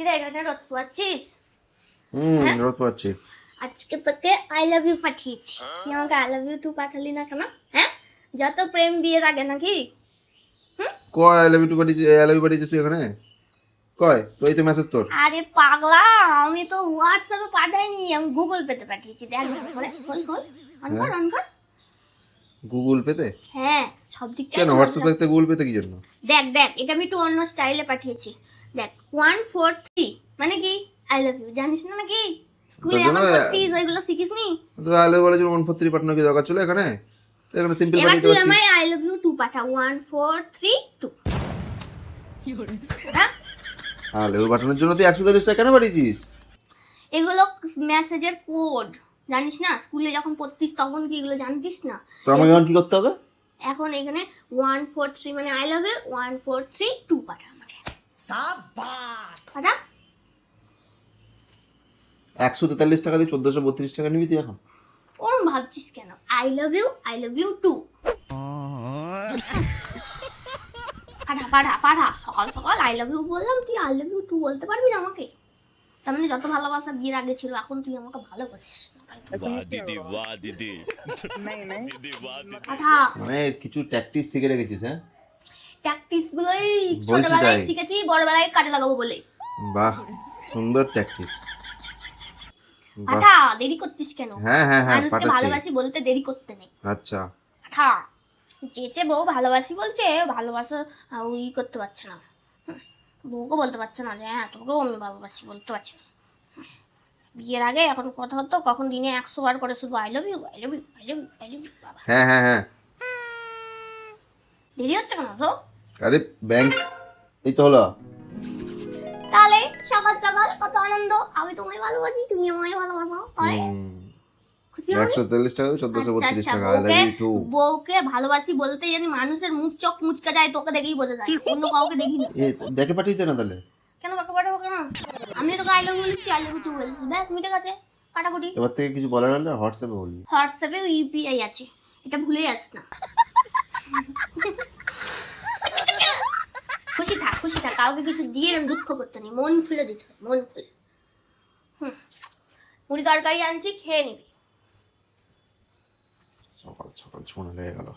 কিরে এখানে রোদ হুম রোদ পাচ্ছি। আজকে তোকে আই লাভ ইউ পাঠিয়েছি। তুই আমাকে আই লাভ ইউ টু পাঠালি না কেন? হ্যাঁ? যত প্রেম বিয়ের আগে নাকি? কয় আই লাভ ইউ টু পাঠিয়েছিস আই লাভ ইউ পাঠিয়েছিস তুই এখানে? কয়? তো এই তো মেসেজ তোর। আরে পাগলা আমি তো হোয়াটসঅ্যাপে পাঠাইনি আমি গুগল পেতে পাঠিয়েছি। দেখ খোল খোল অন কর অন কর। গুগল পেতে হ্যাঁ সব দিক কেন হোয়াটসঅ্যাপ দেখতে গুগল পেতে কি জন্য? দেখ দেখ এটা আমি একটু অন্য স্টাইলে পাঠিয়েছি। দেখ ওয়ান ফোর থ্রি মানে কি? আই লাভ ইউ জানিস না নাকি? স্কুলে এখন করতিস ওইগুলো শিখিস নি তো আই লাভ জন্য ওয়ান ফোর থ্রি পাঠানো কি দরকার ছিল এখানে? এখানে সিম্পল পাঠিয়ে তুই দিতে পারতিস। আই লাভ ইউ টু পাঠা one four three two I love পাঠানোর জন্য তুই একশো চল্লিশ টাকা কেন পাঠিয়েছিস? এগুলো মেসেজের কোড জানিস না? স্কুলে যখন পড়তিস তখন কি এগুলো জানতিস না? তো আমাকে এখন কি করতে হবে? এখন এখানে ওয়ান ফোর থ্রি মানে I love you one four three two পাঠা। একশো তেতাল্লিশ টাকা দিয়ে চোদ্দশো বত্রিশ টাকা নিবি তুই এখন। ওরম ভাবছিস কেন? I love you I love you too পাঠা পাঠা পাঠা সকাল সকাল আই লাভ ইউ বললাম তুই আই লাভ ইউ টু বলতে পারবি না আমাকে? সামনে যত ভালোবাসা বিয়ের আগে ছিল এখন তুই আমাকে ভালোবাসিস মানে কিছু ট্যাকটিস শিখে রেখেছিস হ্যাঁ? প্র্যাকটিস গুলোই ছোটবেলায় তাই। শিখেছি বড়বেলায় কাজে লাগাবো বলে। বাহ সুন্দর ট্যাকটিস বাহ। পাঠা দেরি করছিস কেন? হ্যাঁ হ্যাঁ হ্যাঁ মানুষকে পাঠাচ্ছি। ভালোবাসি বলতে দেরি করতে নেই। আচ্ছা। পাঠা চেয়েছে বউ ভালোবাসি বলছে ভালোবাসা আহ, ই করতে পারছে না। হুম, বউকে বলতে পারছে না যে হ্যাঁ তোকেও আমি ভালোবাসি বলতে পারছি না। হুম, বিয়ের আগে এখন কথা হতো কখন দিনে একশো বার করে শুধু I love you I love you I love you I love you বাবা। হ্যাঁ হ্যাঁ হ্যাঁ। দেরি হচ্ছে কেন তো? আরে ব্যাংক এই তো হলো। তাহলে সকাল সকাল কত আনন্দ। আমি তোমায় ভালোবাসি তুমি আমায় ভালোবাসো একশো টাকা আচ্ছা, বত্রিশ আচ্ছা, টাকা। বউকে ইউ টু বউকে ভালোবাসি বলতে জানি মানুষের মুখ চোখ মুচকা যায় তোকে দেখেই বোঝা যায়। অন্য কাউকে দেখি না এ ডেকে পাঠিয়ে দে না তাহলে। কেন পাঠাবো কেন আমি তোকে আই লাভ ইউ বলেছি আই লাভ ইউ টু বলেছি। ব্যাস মিটে গেছে কাটাকুটি। এবার থেকে কিছু বলার হলে হোয়াটসঅ্যাপে বলবি। হোয়াটসঅ্যাপে ইউপিআই আছে। এটা ভুলে যাস না। থাক কাউকে কিছু দিয়ে এরম দুঃখ করতে নেই। মন খুলে দিতে হবে, মন খুলে। হুম। মুড়ি তরকারি আনছি, খেয়ে নিবি। সকাল সকাল শোনা লেগে গেল।